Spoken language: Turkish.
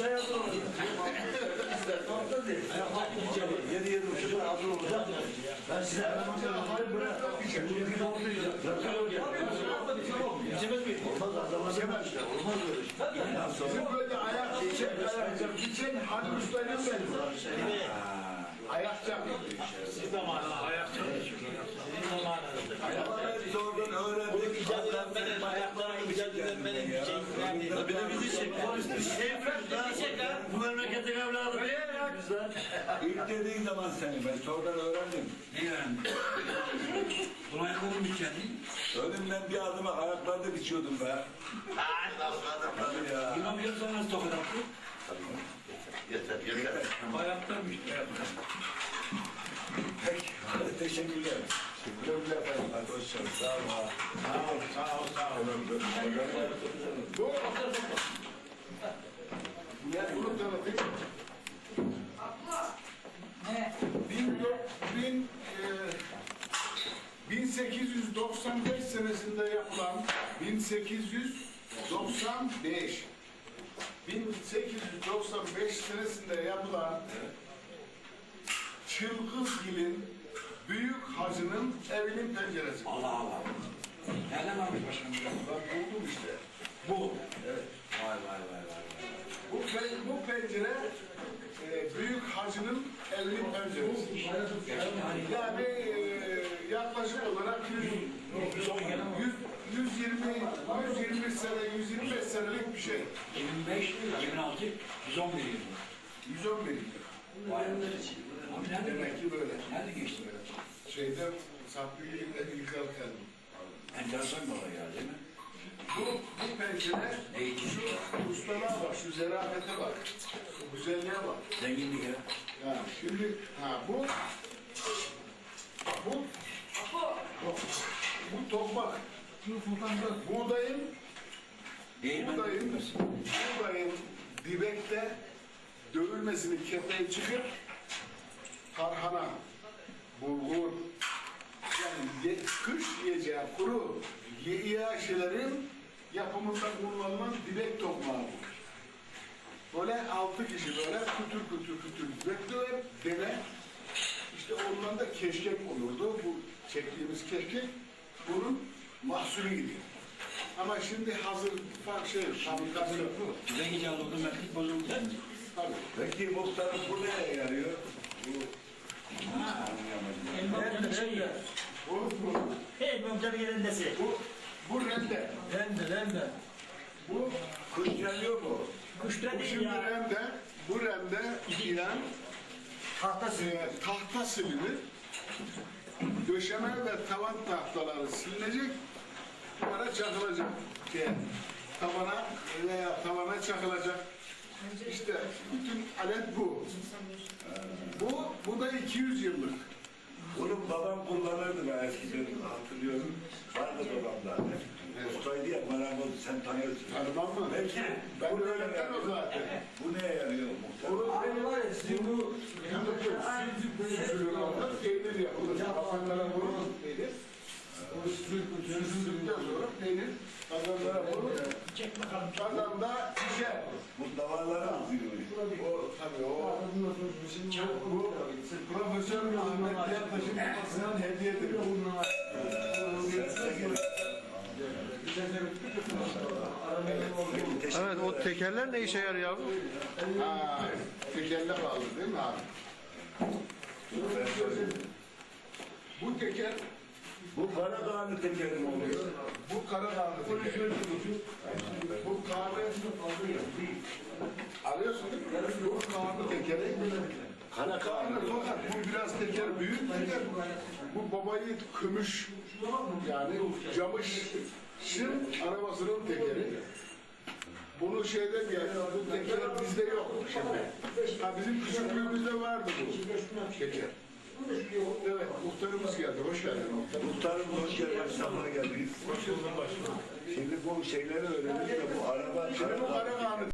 çay hazır olacak. Fazla değil. Yedi yedi buçuk hazır olacak. Ben size hemen bırak. Şimdi bir olmayacak. Biçemez miyim? Olmaz adamlar demez. Olmaz böyle. Bizim böyle ayak geçen ayak geçen hadi ustayla ben. Ayakça. Siz zamanında ayak çalışıyorsunuz. Sizin zamanınızda. Sonradan öğrendik. Edenlerin şeyler Bir de bizi çekler. Bizi çekler. Bu memleketin evladı değil ya. İlk dediğin zaman seni ben sonradan öğrendim. Ne yani? Bunun ayaklarını bir kendin. Önümden bir adıma ayaklarda biçiyordum be. Tabii ya. İmam Yoksa nasıl tokat attı? Yeter, yeter. Ayaktan. Peki. Teşekkürler. Teşekkürler efendim. Hadi hoşçakalın. Sağ olun. Sağ ol, sağ ol, sağ ol. Bu. Ne bunu tanıtayım. Bin, dö- bin, e, 1895 senesinde yapılan 1895 1895 senesinde yapılan Çılgızgil'in Büyük Hacı'nın evinin penceresi. Allah Allah. Nereden varmış başkanım? Ben buldum işte. Bu. Evet. Vay vay vay vay. Bu, pen- bu pencere e, Büyük Hacı'nın evinin penceresi. Yani e, yaklaşık olarak 100, 100, 120, 120 sene, 125 senelik bir şey. 25, 26, 111 yıl. 111 Abi nerede? Demek ki böyle. Nerede geçti böyle? Şeyde Sabriye'yle yıkarken. Enteresan bir olay ya değil mi? Bu, bu pencere Eğitim. şu ustalığa bak, şu zerafete bak, şu güzelliğe bak. Zenginlik ya. Ha, şimdi ha bu bu bu tokmak. Buğdayın Değirmen buğdayın dökülmesi. buğdayın dibekte dövülmesini kepeği çıkıp tarhana, bulgur yani kış yiyeceği kuru yiyeceği şeylerin yapımında kullanılan dibek tokmağı bu. Böyle altı kişi böyle kütür kütür kütür bekliyor deve. İşte ondan da keşkek olurdu. Bu çektiğimiz keşkek bunun mahsulü gidiyor. Ama şimdi hazır fark şey, fabrikasyon. Bize gece alındı, mertlik bozuldu. Tabii. Peki muhtarım bu neye yarıyor? Bu Elbamcanın şeyi. Bu, bu, Elbamcanın yerindesi. bu, bu rende. Rende, rende. Bu, kuş geliyor mu? Kuşta bu değil şimdi ya. rende. Bu rende ilen Tahtası. e, tahta silinir. Döşeme ve tavan tahtaları silinecek. Duvara çakılacak. Şey, tavana veya tavana çakılacak. İşte bütün alet bu. Bu, bu da 200 yıllık. Bunu babam kullanırdı ben eskiden hatırlıyorum. Vardı babamda. Ustaydı ya marangoz sen tanıyorsun. Tanımam mı? Peki. Ben bu öğretmen o zaten. Bu neye yarıyor muhtarım? Abi var ya sizin bu süzülür orada peynir yapılır. Kazanlara vurulur peynir. O süzüldükten sonra peynir kazanlara vurulur. Çek bakalım. Kazanda pişer. Bu davarlara mı duyuyor? O tabii o. Bu Profesör Ahmet Yaktaş'ın babasından hediyedir. Evet o tekerler ne işe yarıyor abi? Ha, tekerle bağlı değil mi abi? Bu teker Bu Karadağlı tekeri mi oluyor? Bu Karadağlı teker. Bu kahve mi? Bu kahve tekeri. Kara kahve fakat bu biraz teker büyük teker. Bu babayı kömüş yani camışın arabasının tekeri. Bunu şeyden geldi, bu teker bizde yok şimdi. Ha, bizim küçüklüğümüzde vardı bu teker. Evet, muhtarımız geldi. Hoş geldin muhtar. Muhtarım hoş geldin, sabah geldiniz. Şimdi bu şeyleri öğrendik de bu araba... Şimdi bu Karadağ'ın